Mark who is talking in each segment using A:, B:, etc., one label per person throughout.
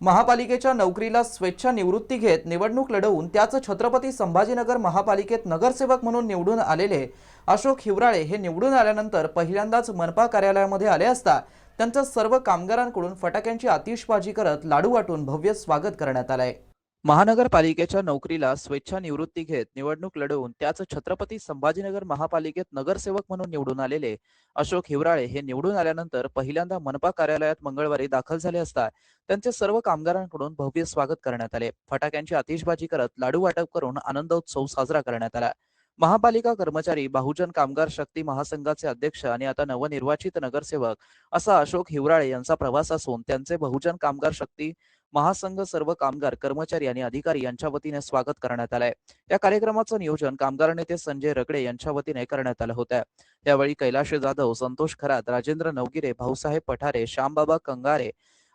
A: महापालिकेच्या नोकरीला स्वेच्छा निवृत्ती घेत निवडणूक लढवून त्याच छत्रपती संभाजीनगर महापालिकेत नगरसेवक म्हणून निवडून आलेले अशोक हिवराळे हे निवडून आल्यानंतर पहिल्यांदाच मनपा कार्यालयामध्ये आले असता त्यांचं सर्व कामगारांकडून फटाक्यांची आतिषबाजी करत लाडू वाटून भव्य स्वागत करण्यात आलं आहे महानगरपालिकेच्या नोकरीला स्वेच्छा निवृत्ती घेत निवडणूक लढवून त्याच छत्रपती संभाजीनगर महापालिकेत नगरसेवक म्हणून निवडून आलेले अशोक हिवराळे हे निवडून आल्यानंतर पहिल्यांदा मनपा कार्यालयात मंगळवारी दाखल झाले असता त्यांचे सर्व कामगारांकडून भव्य स्वागत करण्यात आले. फटाक्यांची आतिषबाजी करत लाडू वाटप करून आनंदोत्सव साजरा करण्यात आला. महापालिका कर्मचारी बहुजन कामगार शक्ती महासंघाचे अध्यक्ष आणि आता नवनिर्वाचित नगरसेवक असा अशोक हिवराळे यांचा प्रवास असून त्यांचे बहुजन कामगार शक्ती महासंघ सर्व कामगार कर्मचारी आणि अधिकारी यांच्या वतीने स्वागत करण्यात आलंय. या कार्यक्रमाचं नियोजन कामगार नेते संजय रगडे यांच्या वतीने करण्यात आलं होतं. यावेळी कैलाश जाधव संतोष खरात राजेंद्र नवगिरे भाऊसाहेब पठारे श्यामबाबा कंगारे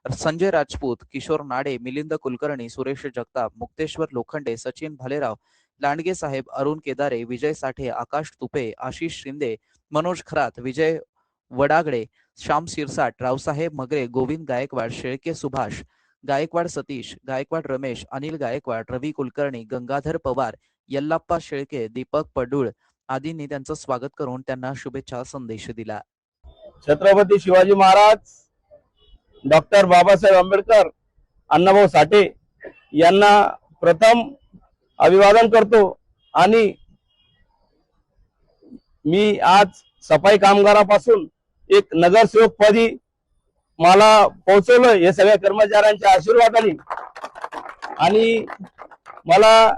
A: संजय राजपूत किशोर नाडे मिलिंद कुलकर्णी सुरेश जगताप मुक्तेश्वर लोखंडे सचिन भालेराव लांडगे साहेब अरुण केदारे विजय साठे आकाश तुपे आशिष शिंदे मनोज खरात विजय वडागडे श्याम शिरसाट रावसाहेब मगरे गोविंद गायकवाड शेळके सुभाष गायकवाड सतीश गायकवाड रमेश अनिल गायकवाड रवी कुलकर्णी गंगाधर पवार यल्लाप्पा शेळके दीपक पडूळ आदींनी त्यांचं स्वागत करून त्यांना शुभेच्छा संदेश दिला.
B: छत्रपती शिवाजी महाराज डॉक्टर बाबासाहेब आंबेडकर अण्णाभाऊ साठे यांना प्रथम अभिवादन करतो आणि मी आज सफाई कामगारापासून एक नगरसेवक पदी मला पोहोचवलं हे सगळ्या कर्मचाऱ्यांच्या आशीर्वादाने. आणि मला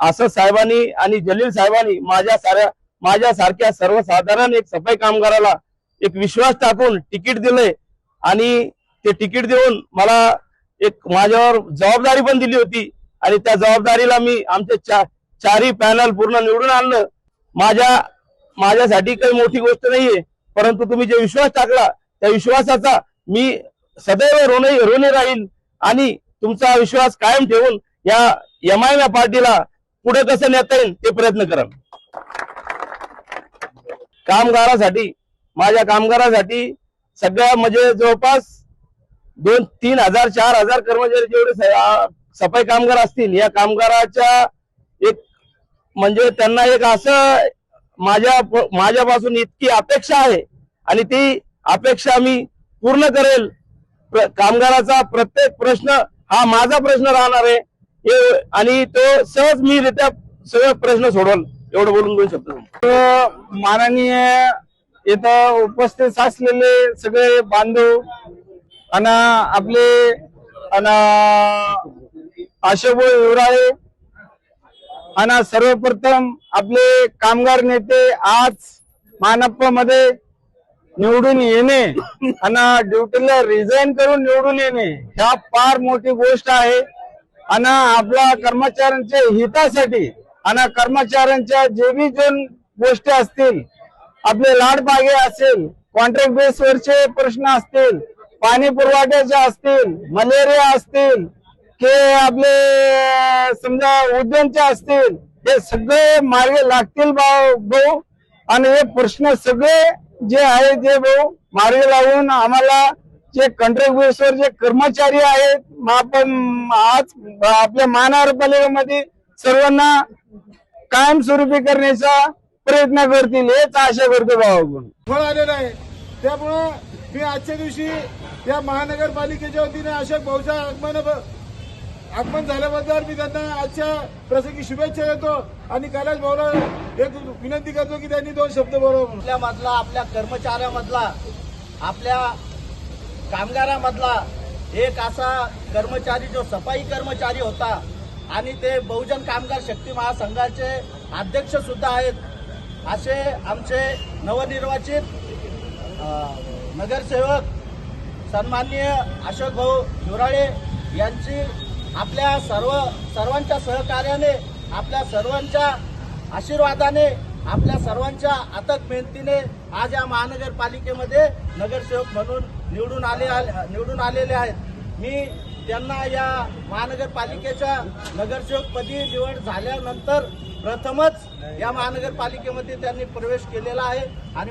B: असं साहेबांनी आणि जलील साहेबांनी माझ्या साऱ्या माझ्या सारख्या सर्वसाधारण एक सफाई कामगाराला एक विश्वास टाकून तिकीट दिलंय. आणि ते तिकीट देऊन मला एक माझ्यावर जबाबदारी पण दिली होती. आणि त्या जबाबदारीला मी आमचे चा, चारही पॅनल पूर्ण निवडून आणलं. माझ्या माझ्यासाठी काही मोठी गोष्ट नाहीये. परंतु तुम्ही जे विश्वास टाकला त्या विश्वासाचा मी सदैव ऋणी ऋणी राहील आणि तुमचा विश्वास कायम ठेवून या एम आय पार्टीला पुढे कसं नेता येईल ते प्रयत्न करा. कामगारासाठी माझ्या कामगारासाठी सगळ्या म्हणजे जवळपास दोन तीन हजार चार हजार कर्मचारी जेवढे स- सफाई कामगार असतील या कामगाराच्या एक म्हणजे त्यांना एक असं माझ्या माझ्यापासून इतकी अपेक्षा आहे आणि ती अपेक्षा मी पूर्ण करेल. प्र- कामगाराचा प्रत्येक प्रश्न हा माझा प्रश्न राहणार आहे. हे आणि तो सहज मी रित्या सगळे प्रश्न सोडवल. एवढं बोलून दोन शब्द माननीय इथं उपस्थित असलेले सगळे बांधव आणि आपले आणि युवराळे आणि सर्वप्रथम आपले कामगार नेते आज मानप्पा मध्ये निवडून येणे आणि ड्युटीला रिझाईन करून निवडून येणे ह्या फार मोठी गोष्ट आहे. आणि आपल्या कर्मचाऱ्यांच्या हितासाठी आणि कर्मचाऱ्यांच्या जे बी जन गोष्टी असतील आपले लाडबागे असेल कॉन्ट्रॅक्ट बेसवरचे प्रश्न असतील पाणी पुरवठ्याचे असतील मलेरिया असतील के आपले समजा उद्यानचे असतील हे सगळे मार्ग लागतील भाऊ. आणि हे प्रश्न सगळे जे आहे ते भाऊ मार्गे लावून आम्हाला जे कॉन्ट्रॅक्ट बेसवर जे कर्मचारी आहेत आपण आज आपल्या महानगरपालिकेमध्ये सर्वांना कायमस्वरूपी करण्याचा प्रयत्न करतील हेच आशा करतो भाऊ
C: फळ आलेलं आहे. त्यामुळं मी आजच्या दिवशी या महानगरपालिकेच्या वतीने अशोक भाऊच्या आगमन आगमन झाल्याबद्दल मी त्यांना आजच्या प्रसंगी शुभेच्छा देतो आणि कैलाश भाऊला एक विनंती करतो की त्यांनी दोन शब्द बरोबर
D: आपल्या मधला आपल्या कर्मचाऱ्यामधला आपल्या कामगारामधला एक असा कर्मचारी जो सफाई कर्मचारी होता आणि ते बहुजन कामगार शक्ती महासंघाचे अध्यक्ष सुद्धा आहेत. असे आमचे नवनिर्वाचित नगरसेवक सन्माननीय अशोक भाऊ झुराळे यांची आपल्या सर्व सर्वांच्या सहकार्याने आपल्या सर्वांच्या आशीर्वादाने आपल्या सर्वांच्या अथक मेहनतीने आज या महानगरपालिकेमध्ये नगरसेवक म्हणून निवडून आले आले- निवडून आलेले आहेत. मी त्यांना या महानगरपालिकेच्या नगरसेवकपदी निवड झाल्यानंतर प्रथमच या महानगरपालिकेमध्ये त्यांनी प्रवेश केलेला आहे आणि